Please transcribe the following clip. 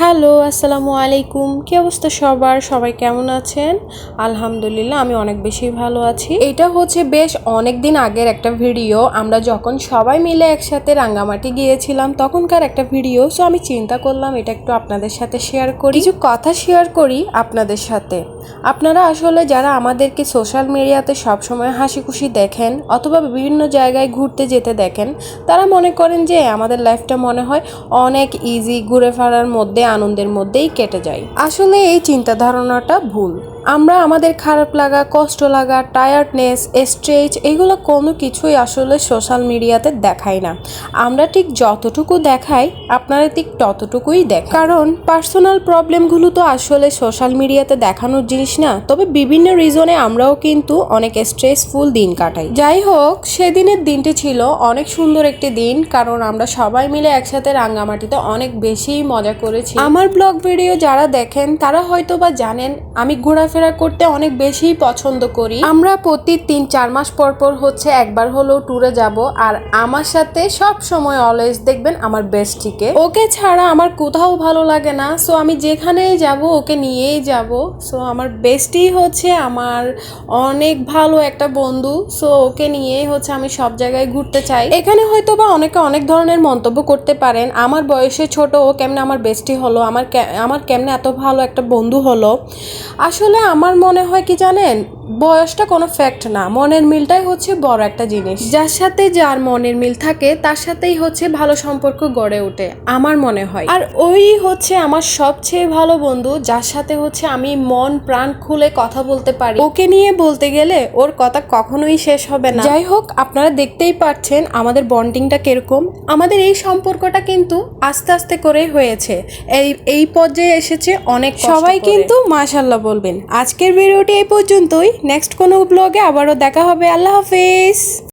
Hello, আসসালামু আলাইকুম। কি অবস্থা সবার? সবাই কেমন আছেন? আলহামদুলিল্লাহ, আমি অনেক বেশি ভালো আছি। এটা হচ্ছে বেশ অনেক দিন আগের একটা ভিডিও। আমরা যখন সবাই মিলে একসাথে রাঙ্গামাটি গিয়েছিলাম, তখনকার একটা ভিডিও। সো আমি চিন্তা করলাম, এটা একটু আপনাদের সাথে শেয়ার করি। কিছু কথা শেয়ার করি আপনাদের সাথে। আপনারা আসলে যারা আমাদেরকে সোশ্যাল মিডিয়াতে সবসময় হাসি খুশি দেখেন, অথবা বিভিন্ন জায়গায় ঘুরতে যেতে দেখেন, তারা মনে করেন যে আমাদের লাইফটা মনে হয় অনেক ইজি ঘুরে ফেরার মধ্যে আনন্দের মধ্যেই কেটে যায়। আসলে এই চিন্তা ধারণাটা ভুল। আমরা আমাদের খারাপ লাগা, কষ্ট লাগা টায়ার্ডনেস স্ট্রেচ এগুলো কোনো কিছুই আসলে সোশ্যাল মিডিয়াতে দেখাই না। আমরা ঠিক যতটুকু দেখাই, আপনারা ঠিক ততটুকুই দেখ কারণ পার্সোনাল প্রবলেমগুলো তো আসলে সোশ্যাল মিডিয়াতে দেখানোর জিনিস না, তবে বিভিন্ন রিজনে আমরাও কিন্তু অনেক স্ট্রেসফুল দিন কাটাই। যাই হোক, সেদিনের দিনটি ছিল অনেক সুন্দর একটি দিন, কারণ আমরা সবাই মিলে একসাথে রাঙ্গামাটিতে অনেক বেশি মজা করেছি। আমার ব্লগ ভিডিও যারা দেখেন, তারা হয়তো বা জানেন, আমি ঘোরাফেরা করতে অনেক বেশি পছন্দ করি। আমরা প্রতি তিন, চার মাস পর পর হচ্ছে একবার হলেও ট্যুরে যাব আর আমার সাথে সব সময় অলওয়েজ দেখবেন আমার বেস্টিকে ওকে ছাড়া আমার কোথাও ভালো লাগে না সো আমি যেখানেই যাব ওকে নিয়েই যাব। সো আমার বেস্টি হচ্ছে আমার অনেক ভালো একটা বন্ধু সো ওকে নিয়েই হচ্ছে আমি সব জায়গায় ঘুরতে চাই। এখানে হয়তো বা অনেকে অনেক ধরনের মন্তব্য করতে পারেন, আমার বয়সে ছোট ও কেমনে আমার বেস্টি হলো, আমার আমার কেমনে এত ভালো একটা বন্ধু হলো। আসলে আমার মনে হয় কি জানেন? বয়সটা কোনো ফ্যাক্ট না মনের মিলটাই হচ্ছে বড় একটা জিনিস। যার সাথে যার মনের মিল থাকে তার সাথেই হচ্ছে ভালো সম্পর্ক গড়ে ওঠে আমার মনে হয়। আর ওই হচ্ছে আমার সবচেয়ে ভালো বন্ধু যার সাথে হচ্ছে আমি মন প্রাণ খুলে কথা বলতে পারি। ওকে নিয়ে বলতে গেলে ওর কথা কখনোই শেষ হবে না। যাই হোক আপনারা দেখতেই পাচ্ছেন আমাদের বন্ডিংটা কীরকম। আমাদের এই সম্পর্কটা কিন্তু আস্তে আস্তে করে হয়েছে। এই এই পর্যায়ে এসেছে অনেক সবাই কিন্তু মাশাল্লাহ বলবেন। আজকের ভিডিওটি এই পর্যন্তই। নেক্সট কোনো ব্লগে আবারও দেখা হবে। আল্লাহ হাফেজ।